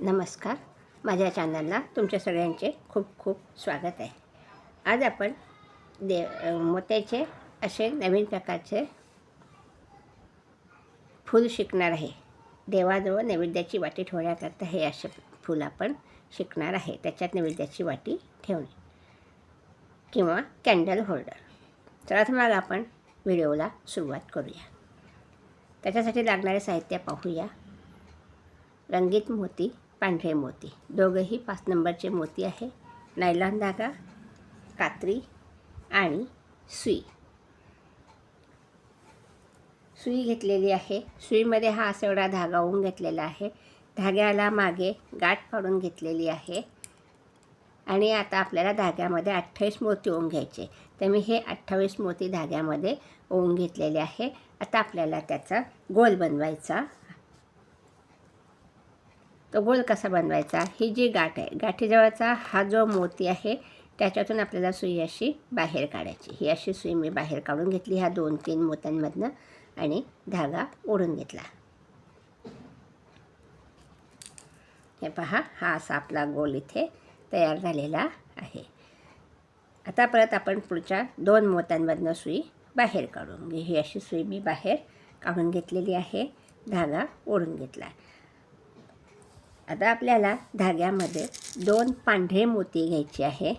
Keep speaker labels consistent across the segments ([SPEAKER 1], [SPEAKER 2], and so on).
[SPEAKER 1] नमस्कार. माझ्या चॅनलला तुमच्या सगळ्यांचे खूप खूप स्वागत आहे. आज आपण दे मोत्याचे असे नवीन प्रकारचे फूल शिकणार आहे. देवाजवळ नैवेद्याची वाटी ठेवण्याकरता हे असे फूल आपण शिकणार आहे. त्याच्यात नैवेद्याची वाटी ठेवणे किंवा कॅन्डल होल्डर तर मग आपण व्हिडिओला सुरुवात करूया. त्याच्यासाठी लागणारे साहित्य पाहूया. रंगीत मोती पांढरे मोती. दोघंही पाच नंबरचे मोती आहे. नायलॉन धागा कात्री आणि सुई. सुई घेतलेली आहे. सुईमध्ये हा असा एवढा धागा होऊन घेतलेला आहे. धाग्याला मागे गाठ पाडून घेतलेली आहे. आणि आता आपल्याला धाग्यामध्ये अठ्ठावीस मोती ओवून घ्यायचे तर मी हे अठ्ठावीस मोती धाग्यामध्ये ओवून घेतलेले आहे. आता आपल्याला त्याचा गोल बनवायचा तो गोल कसा बनवायचा? ही जी गाठ आहे गाठीजवळचा हा जो मोती आहे त्याच्यातून आपल्याला सुई अशी बाहेर काढायची. ही अशी सुई मी बाहेर काढून घेतली ह्या दोन तीन मोत्यांमधनं आणि धागा ओढून घेतला. हे पहा हा असा आपला गोल इथे तयार झालेला आहे. आता परत आपण पुढच्या दोन मोत्यांमधनं सुई बाहेर काढून घे ही अशी सुई मी बाहेर काढून घेतलेली आहे धागा ओढून घेतला. आता आपल्याला धाग्यामध्ये दोन पांढरे मोती घ्यायचे आहे.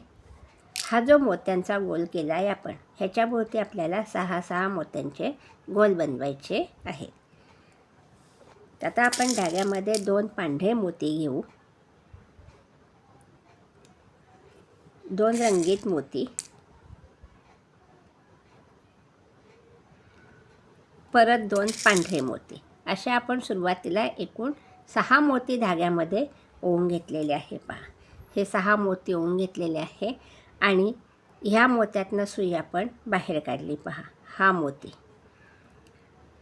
[SPEAKER 1] हा जो मोत्यांचा गोल केला आहे आपण ह्याच्याभोवती आपल्याला सहा सहा मोत्यांचे गोल बनवायचे आहेत आता आपण धाग्यामध्ये दोन पांढरे मोती घेऊ. दोन रंगीत मोती. परत दोन पांढरे मोती. अशा आपण सुरुवातीला एकूण सहा मोती धाग्यामध्ये ओवून घेतलेले आहे पहा. हे सहा मोती ओवून घेतलेले आहे आणि ह्या मोत्यातनं सुई आपण बाहेर काढली पहा. हा मोती.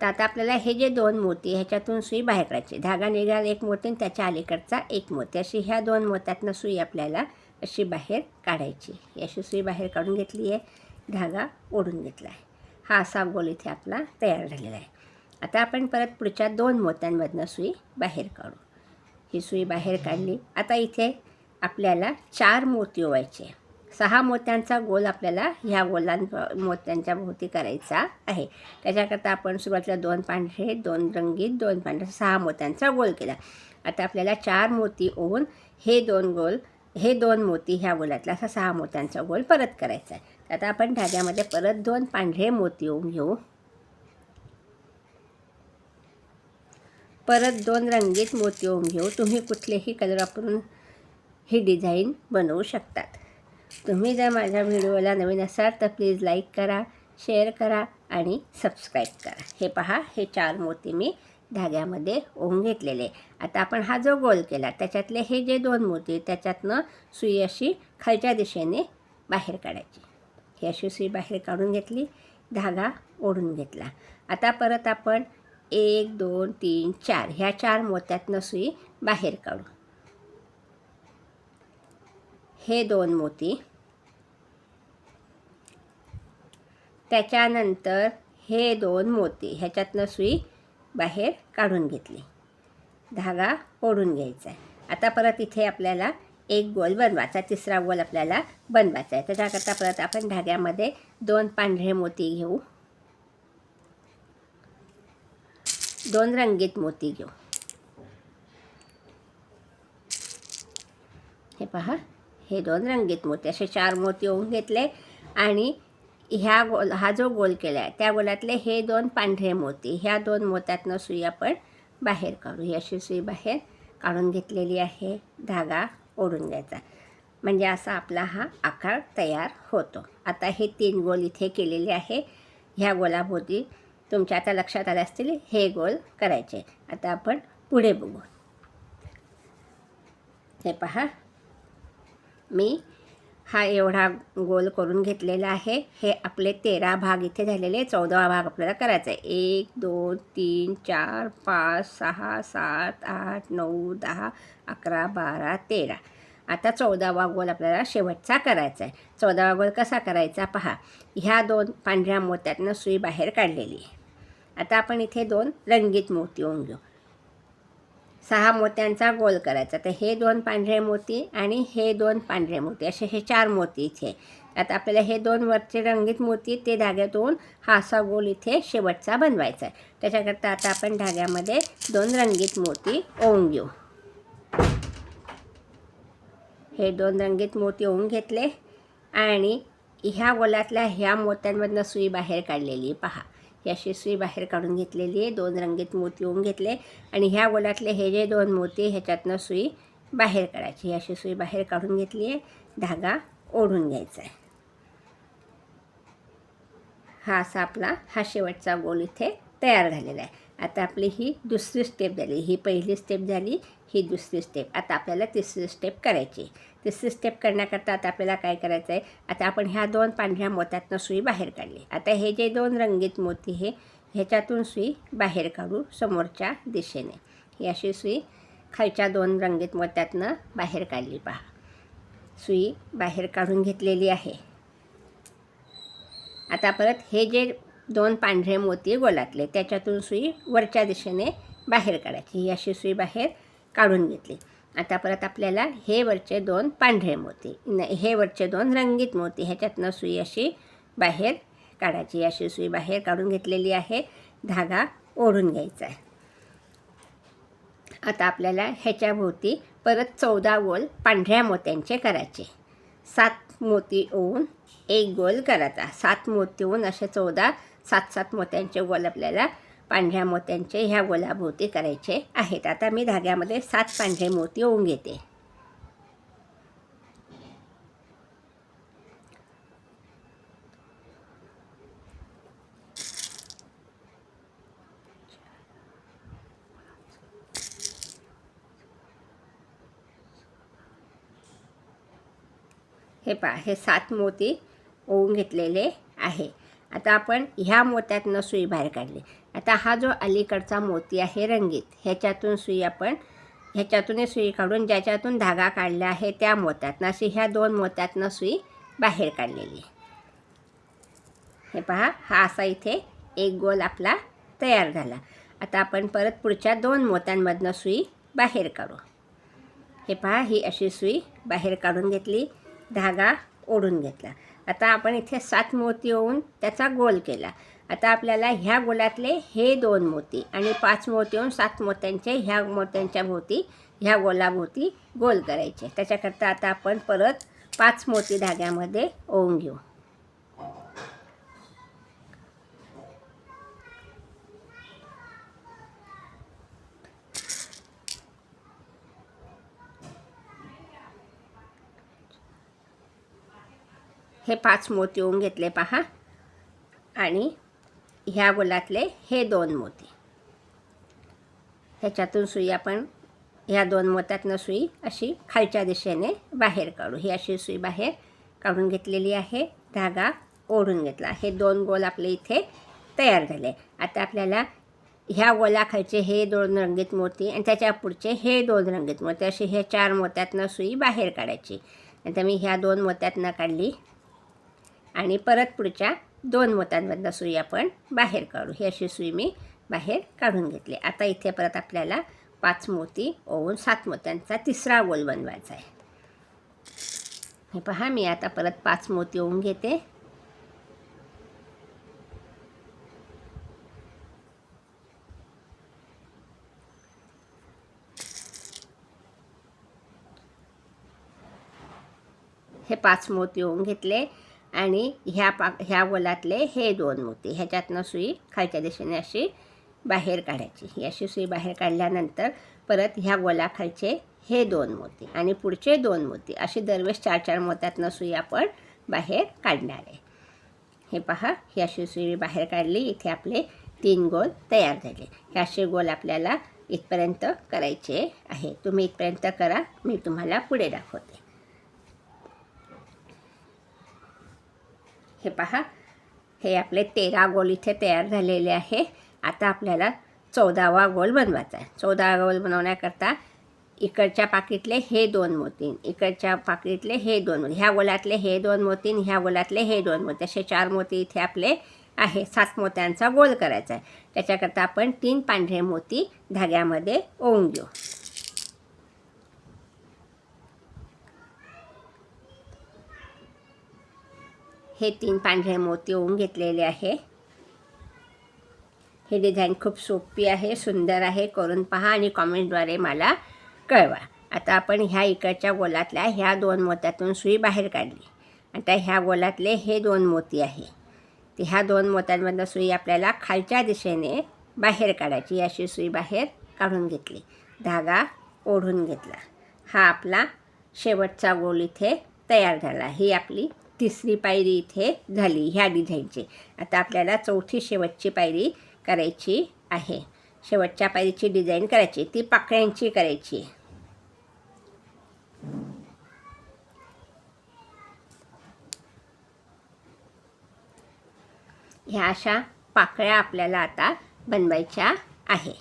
[SPEAKER 1] तर आता आपल्याला हे जे दोन मोती ह्याच्यातून सुई बाहेर काढायची धागा निघाला एक मोती आणि त्याच्या अलीकडचा एक मोती. अशी ह्या दोन मोत्यातनं सुई आपल्याला अशी बाहेर काढायची अशी सुई बाहेर काढून घेतली आहे. धागा ओढून घेतला आहे. हा असा गोल इथे आपला तयार झालेला आहे. आता आपण परत पुढच्या दोन मोत्यांमधनं सुई बाहेर काढू. ही सुई बाहेर काढली. आता इथे आपल्याला चार मोती ओवायचे सहा मोत्यांचा गोल आपल्याला ह्या गोलां मोत्यांच्या भोवती करायचा आहे. त्याच्याकरता आपण सुरुवातीला दोन पांढरे दोन रंगीत दोन पांढरे सहा मोत्यांचा गोल केला. आता आपल्याला चार मोती ओवून हे दोन गोल हे दोन मोती ह्या गोलातला असा सहा मोत्यांचा गोल परत करायचा आहे. आता आपण धाग्यामध्ये परत दोन पांढरे मोती ओवून घेऊ. परत दोन रंगीत मोती ओम घेऊ. तुम्ही कुठलेही कलर वापरून ही डिझाईन बनवू शकतात. तुम्ही जर माझ्या व्हिडिओला नवीन असाल तर प्लीज लाईक करा शेअर करा आणि सबस्क्राईब करा. हे पहा हे चार मोती मी धाग्यामध्ये ओम घेतलेले. आता आपण हा जो गोल केला त्याच्यातले हे जे दोन मोती त्याच्यातनं सुई अशी खालच्या दिशेने बाहेर काढायची. ही अशी सुई बाहेर काढून घेतली धागा ओढून घेतला. आता परत आपण एक दोन तीन चार. ह्या चार मोत्यातनं सुई बाहेर काढू. हे दोन मोती. त्याच्यानंतर हे दोन मोती. ह्याच्यातनं सुई बाहेर काढून घेतली. धागा ओढून घ्यायचा आहे. आता परत इथे आपल्याला एक गोल बनवायचा तिसरा गोल आपल्याला बनवायचा आहे. त्याच्याकरता परत आपण धाग्यामध्ये दोन पांढरे मोती घेऊ. दोन रंगीत मोती घेऊ. हे पहा हे दोन रंगीत मोती असे चार मोती होऊन घेतले आणि ह्या गोल हा जो गोल केला आहे त्या गोलातले हे दोन पांढरे मोती ह्या दोन मोत्यातनं सुई आपण बाहेर काढू. ही अशी सुई बाहेर काढून घेतलेली आहे धागा ओढून द्यायचा म्हणजे असा आपला हा आकार तयार होतो. आता हे तीन गोल इथे केलेले आहे. ह्या गोलाभोवती तुमच्या आता लक्षात आले असतील हे गोल करायचे. आता आपण पुढे बघू. हे पहा. मी हा एवढा गोल करून घेतलेला आहे. हे आपले तेरा भाग इथे झालेले चौदावा भाग आपल्याला करायचा आहे. एक दोन तीन चार पाच सहा सात आठ नऊ दहा अकरा बारा तेरा. आता चौदावा गोल आपल्याला शेवटचा करायचा आहे. चौदावा गोल कसा करायचा पहा. ह्या दोन पांढऱ्या मोत्यातनं सुई बाहेर काढलेली आहे. आता आपण इथे दोन रंगीत मोती होऊन घेऊ. सहा मोत्यांचा गोल करायचा. तर हे दोन पांढरे मोती आणि हे दोन पांढरे मोती. असे हे चार मोती इथे. आता आपल्याला हे दोन वरचे रंगीत मोती ते धाग्यातून हा असा गोल इथे शेवटचा बनवायचा आहे. त्याच्याकरता आता आपण धाग्यामध्ये दोन रंगीत मोती ओवून घेऊ. हे दोन रंगीत मोती ओवून घेतले आणि ह्या गोलातल्या ह्या मोत्यांमधनं सुई बाहेर काढलेली पहा. ही अशी सुई बाहेर काढून घेतलेली आहे. दोन रंगीत मोती होऊन घेतले. आणि ह्या गोलातले हे जे दोन मोती ह्याच्यातनं सुई बाहेर काढायची. ही अशी सुई बाहेर काढून घेतली आहे. धागा ओढून घ्यायचा आहे. हा असा आपला हा शेवटचा गोल इथे तयार झालेला आहे. आता आपली ही दुसरी स्टेप झाली. ही पहिली स्टेप झाली. ही दुसरी स्टेप आता आपल्याला तिसरी स्टेप करायची तिसरी स्टेप करण्याकरता आता आपल्याला काय करायचं आहे? आता आपण ह्या दोन पांढऱ्या मोत्यातनं सुई बाहेर काढली. आता हे जे दोन रंगीत मोती हे ह्याच्यातून सुई बाहेर काढू समोरच्या दिशेने. ही अशी सुई खालच्या दोन रंगीत मोत्यातनं बाहेर काढली पहा. सुई बाहेर काढून घेतलेली आहे. आता परत हे जे दोन पांढरे मोती गोलातले त्याच्यातून सुई वरच्या दिशेने बाहेर काढायची. ही अशी सुई बाहेर काढून घेतली. आता परत आपल्याला हे वरचे दोन पांढरे मोती न हे वरचे दोन रंगीत मोती ह्याच्यातनं सुई अशी बाहेर काढायची. अशी सुई बाहेर काढून घेतलेली आहे. धागा ओढून घ्यायचा आहे. आता आपल्याला ह्याच्याभोवती परत चौदा गोल पांढऱ्या मोत्यांचे करायचे. सात मोती ओवून एक गोल करायचा. सात मोती ओवून असे चौदा सात सात मोत्यांचे गोल आपल्याला पांढऱ्या मोत्यांचे ह्या गोलाभोवती करायचे आहेत. आता मी धाग्यामध्ये सात पांढरे मोती ओवून घेते. हे पहा हे सात मोती ओवून घेतलेले आहे. आता आपण ह्या मोत्यातनं सुई बाहेर काढली. आता हा जो अलीकडचा मोती आहे रंगीत ह्याच्यातून सुई आपण ह्याच्यातून सुई काढून ज्याच्यातून धागा काढला आहे त्या मोत्यातनं अशी ह्या दोन मोत्यातनं सुई बाहेर काढलेली हे पहा हा असा इथे एक गोल आपला तयार झाला. आता आपण परत पुढच्या दोन मोत्यांमधनं सुई बाहेर काढू. हे पहा ही अशी सुई बाहेर काढून घेतली धागा ओढून घेतला. आता आपण इथे सात मोती होऊन त्याचा गोल केला. आता आपल्याला ह्या गोलातले हे दोन मोती आणि पाच मोती होऊन सात मोत्यांचे ह्या मोत्यांच्या भोवती ह्या गोलाभोवती गोल करायचे. त्याच्याकरता आता आपण परत पाच मोती धाग्यामध्ये ओवून घेऊ. हे पाच मोती ओवून घेतले पहा. आणि ह्या गोलातले हे दोन मोती. ह्याच्यातून सुई आपण ह्या दोन मोत्यातनं सुई अशी खालच्या दिशेने बाहेर काढू. ही अशी सुई बाहेर काढून घेतलेली आहे धागा ओढून घेतला. हे दोन गोल आपले इथे तयार झाले. आता आपल्याला ह्या गोलाखालचे हे दोन रंगीत मोती आणि त्याच्या पुढचे हे दोन रंगीत मोती असे हे चार मोत्यातनं सुई बाहेर काढायची. नंतर मी ह्या दोन मोत्यातनं काढली आणि परत पुढच्या दोन मोत्यांमधनं सुई आपण बाहेर काढू. ही अशी सुई मी बाहेर काढून घेतली. आता इथे परत आपल्याला पाच मोती ओवून सात मोत्यांचा तिसरा गोल बनवायचा आहे. हे पहा मी आता परत पाच मोती ओवून घेते. हे पाच मोती ओवून घेतले. आणि ह्या पा ह्या गोलातले हे दोन मोती ह्याच्यातनं सुई खालच्या दिशेने अशी बाहेर काढायची. ही अशी सुई बाहेर काढल्यानंतर परत ह्या गोलाखालचे हे दोन मोती आणि पुढचे दोन मोती अशी दरवेळेस चार चार मोत्यातनं सुई आपण बाहेर काढणार आहे. हे पहा ही अशी सुई बाहेर काढली इथे आपले तीन गोल तयार झाले. हे असे गोल आपल्याला इथपर्यंत करायचे आहे. तुम्ही इथपर्यंत करा मी तुम्हाला पुढे दाखवते. हे पहा. हे आपले तेरा गोल इथे तयार झालेले आहे. आता आपल्याला चौदावा गोल बनवायचा आहे. चौदावा गोल बनवण्याकरता इकडच्या पाकिटले हे दोन मोती इकडच्या पाकिटले हे दोन मोती ह्या गोलातले हे दोन मोती आणि ह्या गोलातले हे दोन मोती. असे चार मोती इथे आपले आहे. सात मोत्यांचा गोल करायचा आहे. त्याच्याकरता आपण तीन पांढरे मोती धाग्यामध्ये ओवून घेऊ. हे तीन पांढरे मोती होऊन घेतलेले आहे. हे डिझाईन खूप सोपी आहे सुंदर आहे. करून पहा आणि कॉमेंटद्वारे मला कळवा. आता आपण ह्या इकडच्या गोलातल्या ह्या दोन मोत्यातून सुई बाहेर काढली. आता ह्या गोलातले हे दोन मोती आहे. ते ह्या दोन मोत्यांमधनं सुई आपल्याला खालच्या दिशेने बाहेर काढायची अशी सुई बाहेर काढून घेतली. धागा ओढून घेतला. हा आपला शेवटचा गोल इथे तयार झाला. ही आपली तिसरी पायरी इथे झाली ह्या डिझाईनची. आता आपल्याला चौथी शेवटची पायरी करायची आहे. शेवटच्या पायरीची डिझाईन करायची ती पाकळ्यांची करायची. ह्या अशा पाकळ्या आपल्याला आता बनवायच्या आहे.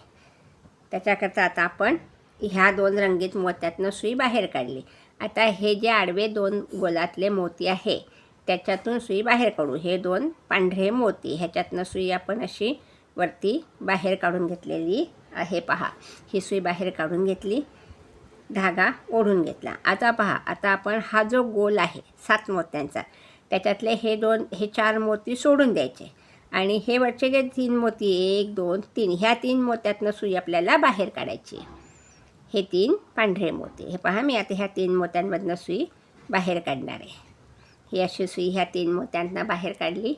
[SPEAKER 1] त्याच्याकरता आता आपण ह्या दोन रंगीत मोत्यातनं सुई बाहेर काढली. आता हे जे आडवे दोन गोलातले मोती आहे त्याच्यातून सुई बाहेर काढू. हे दोन पांढरे मोती ह्याच्यातनं सुई आपण अशी वरती बाहेर काढून घेतलेली आहे. पहा ही सुई बाहेर काढून घेतली धागा ओढून घेतला. आता पहा आता आपण हा जो गोल आहे सात मोत्यांचा त्याच्यातले हे दोन हे चार मोती सोडून द्यायचे. आणि हे वरचे जे तीन मोती एक दोन तीन ह्या तीन मोत्यातनं सुई आपल्याला बाहेर काढायची हे तीन पांढरे मोती. हे पहा मी आता ह्या तीन मोत्यांमधनं सुई बाहेर काढणार आहे. ही अशी सुई ह्या तीन मोत्यांना बाहेर काढली.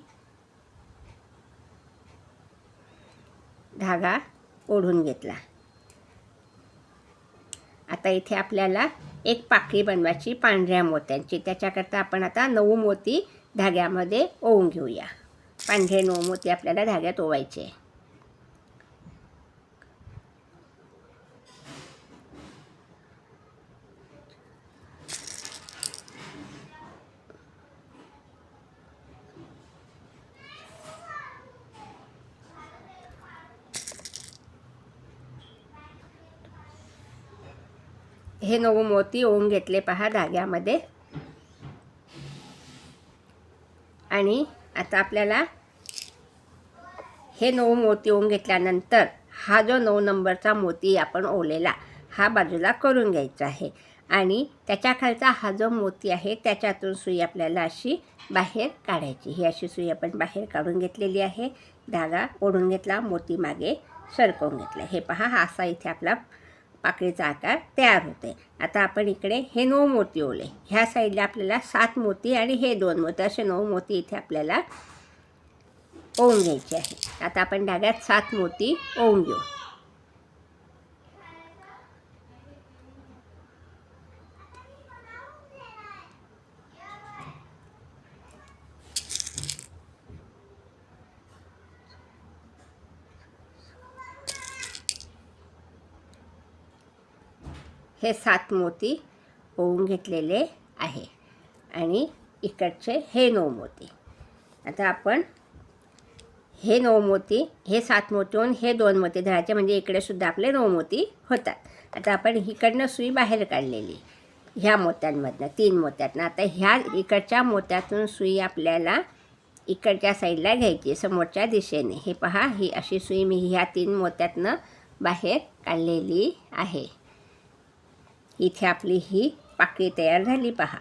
[SPEAKER 1] धागा ओढून घेतला. आता इथे आपल्याला एक पाकळी बनवायची पांढऱ्या मोत्यांची. त्याच्याकरता आपण आता नऊ मोती धाग्यामध्ये ओवून घेऊया. पांढरे नऊ मोती आपल्याला धाग्यात ओवायचे. हे नऊ मोती ओवून घेतले पहा धाग्यामध्ये. आणि आता आपल्याला हे नऊ मोती ओवून घेतल्यानंतर हा जो नऊ नंबरचा मोती आपण ओवलेला हा बाजूला करून घ्यायचा आहे. आणि त्याच्या खालचा हा जो मोती आहे त्याच्यातून सुई आपल्याला अशी बाहेर काढायची. ही अशी सुई आपण बाहेर काढून घेतलेली आहे. धागा ओढून घेतला मोती मागे सरकवून घेतला. हे पहा हा असा इथे आपला पाकळीचा आकार तयार होते. आता आपण इकडे हे नऊ मोती ओले. ह्या साईडला आपल्याला सात मोती आणि हे दोन मोती. असे नऊ मोती इथे आपल्याला ओवून घ्यायचे आहे आता आपण धाग्यात सात मोती ओवून घेऊ. हे सात मोती ओवून घेतलेले आहे. आणि इकडचे हे नऊ मोती. आता आपण हे नऊ मोती हे सात मोती होऊन हे दोन मोती धरायचे. म्हणजे इकडे सुद्धा आपले नऊ मोती होतात. आता आपण इकडनं सुई बाहेर काढलेली. ह्या मोत्यांमधनं तीन मोत्यातनं. आता ह्या इकडच्या मोत्यातून सुई आपल्याला इकडच्या साईडला घ्यायची समोरच्या दिशेने. हे पहा ही अशी सुई मी ह्या तीन मोत्यातनं बाहेर काढलेली आहे. इथे आपली ही पाकळी तयार झाली पहा.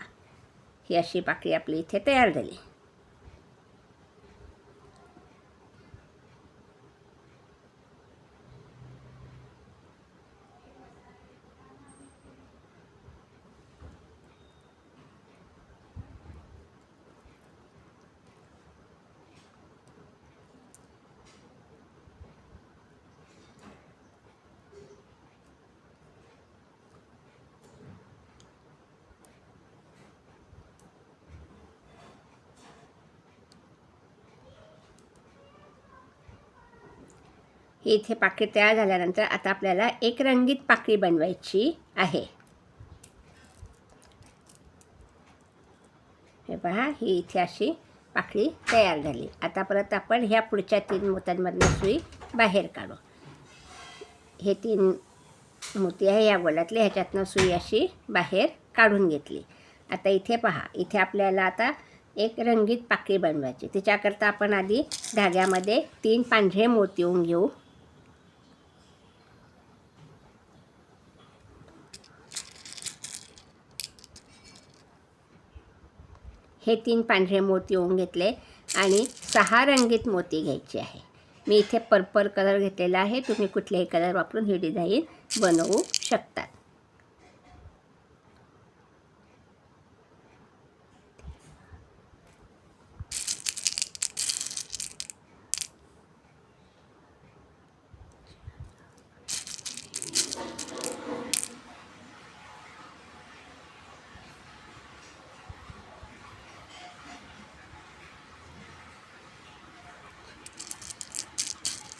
[SPEAKER 1] ही अशी पाकळी आपली इथे तयार झाली. ही इथे पाकळी तयार झाल्यानंतर आता आपल्याला एक रंगीत पाकळी बनवायची आहे. हे पहा ही इथे अशी पाकळी तयार झाली. आता परत आपण ह्या पुढच्या तीन मोत्यांमधनं सुई बाहेर काढू. हे तीन मोती आहे या गोलातले ह्याच्यातनं सुई अशी बाहेर काढून घेतली. आता इथे पहा इथे आपल्याला आता एक रंगीत पाकळी बनवायची. तिच्याकरता आपण आधी धाग्यामध्ये तीन पांढरे मोती येऊन घेऊ. हे तीन पांढरे मोती होऊन घेतले आणि सहा रंगीत मोती घ्यायचे आहे. मी इथे पर्पल कलर घेतलेला आहे. तुम्ही कुठलेही कलर वापरून ही डिझाईन बनवू शकतात.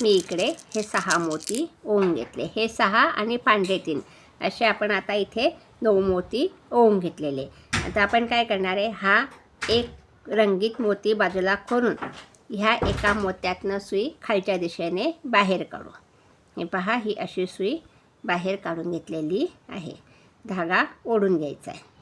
[SPEAKER 1] मी इकडे हे सहा मोती ओवून घेतले. हे सहा आणि पांढरे तीन. असे आपण आता इथे नऊ मोती ओवून घेतलेले. आता आपण काय करणार आहे? हा एक रंगीत मोती बाजूला करून ह्या एका मोत्यातनं सुई खालच्या दिशेने बाहेर काढू. हे पहा ही अशी सुई बाहेर काढून घेतलेली आहे. धागा ओढून घ्यायचा आहे.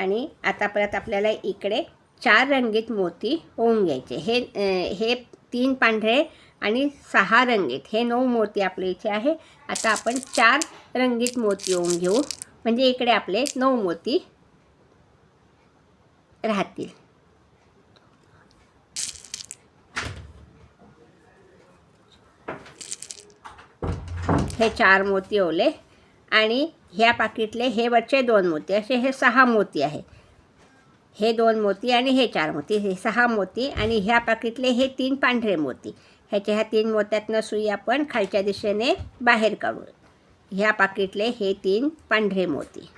[SPEAKER 1] आणि आता परत आपल्याला इकडे चार रंगीत मोती होऊन घ्यायचे. हे हे तीन पांढरे आणि सहा रंगीत. हे नऊ मोती आपल्या इथे आहे. आता आपण चार रंगीत मोती होऊन घेऊ. म्हणजे इकडे आपले नऊ मोती राहतील. हे चार मोती ओले आणि ह्या पाकिटले हे वरचे दोन मोती असे हे सहा मोती आहे. हे दोन मोती आणि हे चार मोती हे सहा मोती आणि ह्या पाकिटले हे तीन पांढरे मोती. ह्याच्या ह्या तीन मोत्यातनं सुई आपण खालच्या दिशेने बाहेर काढू. ह्या पाकिटले हे तीन पांढरे मोती.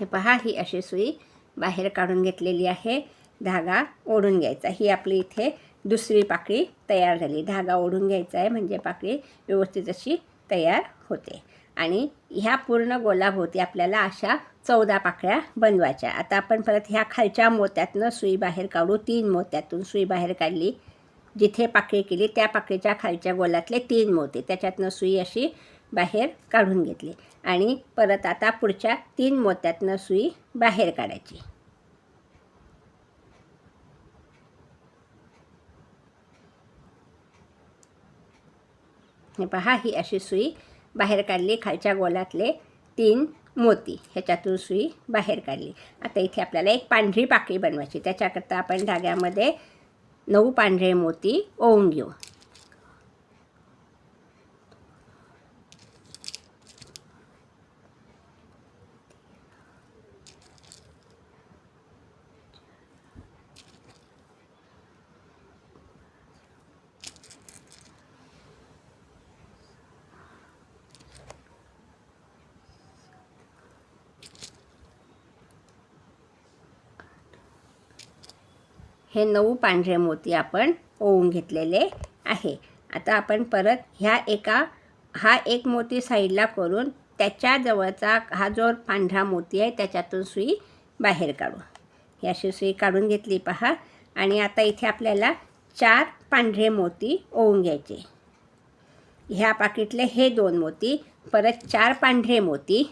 [SPEAKER 1] हे पहा ही अशी सुई बाहेर काढून घेतलेली आहे. धागा ओढून घ्यायचा. ही आपली इथे दुसरी पाकळी तयार झाली. धागा ओढून घ्यायचा आहे म्हणजे पाकळी व्यवस्थित अशी तयार होते. आणि ह्या पूर्ण गोलाभोवती आपल्याला अशा चौदा पाकळ्या बनवायच्या. आता आपण परत ह्या खालच्या मोत्यातनं सुई बाहेर काढू. तीन मोत्यातून सुई बाहेर काढली. जिथे पाकळी केली त्या पाकळीच्या खालच्या गोलातले तीन मोती. त्याच्यातनं सुई अशी बाहेर काढून घेतली. आणि परत आता पुढच्या तीन मोत्यातनं सुई बाहेर काढायची. हे पहा ही अशी सुई बाहेर काढली खालच्या गोलातले तीन मोती ह्याच्यातून सुई बाहेर काढली. आता इथे आपल्याला एक पांढरी पाकळी बनवायची. त्याच्याकरता आपण धाग्यामध्ये नऊ पांढरे मोती ओवून घेऊ. हे नऊ पांढरे मोती आपण ओवून घेतलेले आहे. आता आपण परत ह्या एका हा एक मोती साईडला करून त्याच्या जवळचा हा जो पांढरा मोती आहे त्याच्यातून सुई बाहेर काढू. ही अशी सुई काढून घेतली पहा. आणि आता इथे आपल्याला चार पांढरे मोती ओवून घ्यायचे. ह्या पाकिटले हे दोन मोती परत चार पांढरे मोती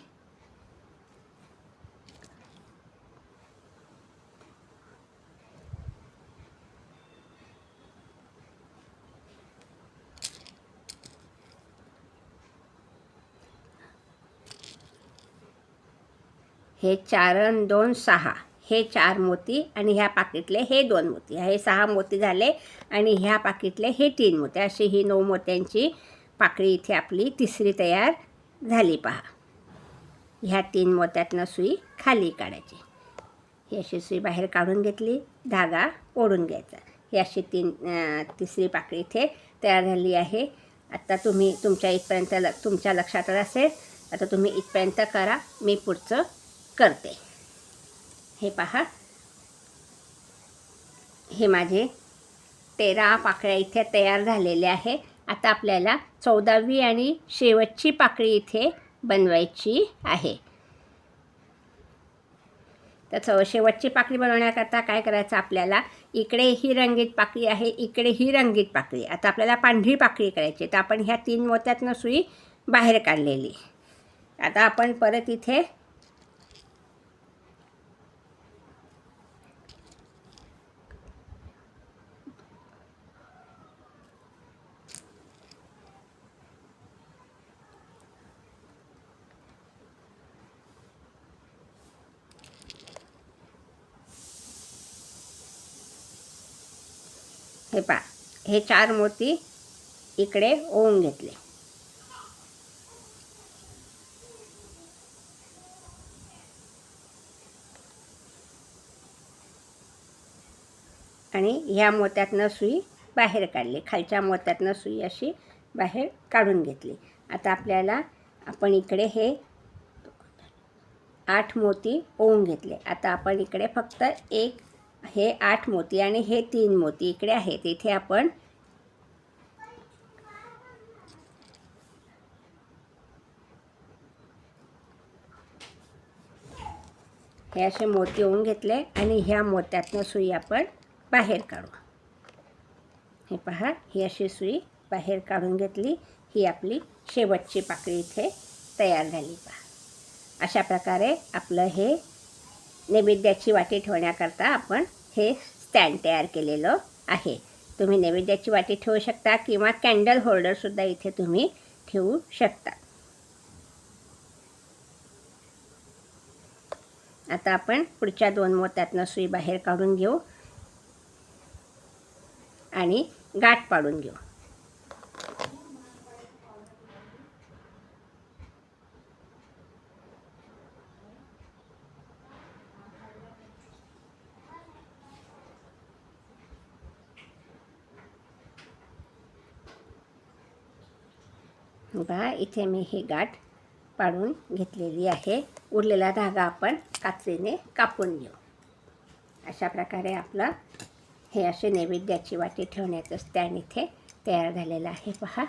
[SPEAKER 1] हे चार दोन सहा. हे चार मोती आणि ह्या पाकिटले हे दोन मोती. हे सहा मोती झाले आणि ह्या पाकिटले हे तीन मोती. अशी ही नऊ मोत्यांची पाकळी इथे आपली तिसरी तयार झाली पहा. ह्या तीन मोत्यातनं सुई खाली काढायची. ही अशी सुई बाहेर काढून घेतली धागा ओढून घ्यायचा. ही अशी तीन तिसरी पाकळी इथे तयार झाली आहे. आता तुम्ही तुमच्या इथपर्यंत ल तुमच्या लक्षात असेल आता तुम्ही इथपर्यंत करा. मी पुढचं करते. हे पहा. हे माझे तेरा पाकळ्या इथे तयार झालेल्या आहे. आता आपल्याला चौदावी आणि शेवटची पाकळी इथे बनवायची आहे. तर चौ शेवटची पाकळी बनवण्याकरता काय करायचं आपल्याला? इकडे ही रंगीत पाकळी आहे इकडे ही रंगीत पाकळी. आता आपल्याला पांढरी पाकळी करायची तर आपण ह्या तीन मोत्यातनं सुई बाहेर काढलेली. आता आपण परत इथे हे पा हे चार मोती इकडे ओवून घेतले. आणि ह्या मोत्यातनं सुई बाहेर काढली. खालच्या मोत्यातनं सुई अशी बाहेर काढून घेतली. आता आपल्याला आपण इकडे हे आठ मोती ओवून घेतले. आता आपण इकडे फक्त एक हे आठ मोती आणि हे तीन मोती इकडे आहेत. इथे आपण हे असे मोती होऊन घेतले आणि ह्या मोत्यातनं सुई आपण बाहेर काढू. हे पहा ही अशी सुई बाहेर काढून घेतली. ही आपली शेवटची पाकळी इथे तयार झाली. पहा. अशा प्रकारे आपलं हे नैवेद्याची वाटी ठेवण्याकरता आपण हे स्टँड तयार केलेलं आहे. तुम्ही नैवेद्याची वाटी ठेवू शकता किंवा कॅन्डल होल्डरसुद्धा इथे तुम्ही ठेवू शकता. आता आपण पुढच्या दोन मोत्यातनं सुई बाहेर काढून घेऊ. आणि गाठ पाडून घेऊ. बघा इथे मी ही गाठ पाडून घेतलेली आहे. उरलेला धागा आपण कात्रीने कापून घेऊ. अशा प्रकारे आपलं हे असे नैवेद्याची वाटी ठेवण्याचं स्टँड इथे तयार झालेलं आहे. पहा.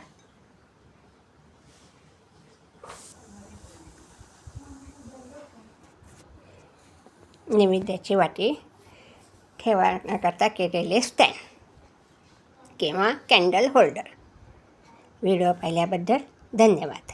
[SPEAKER 1] नैवेद्याची वाटी ठेवण्याकरता केलेले स्टँड किंवा कॅन्डल होल्डर व्हिडिओ पाहिल्याबद्दल धन्यवाद.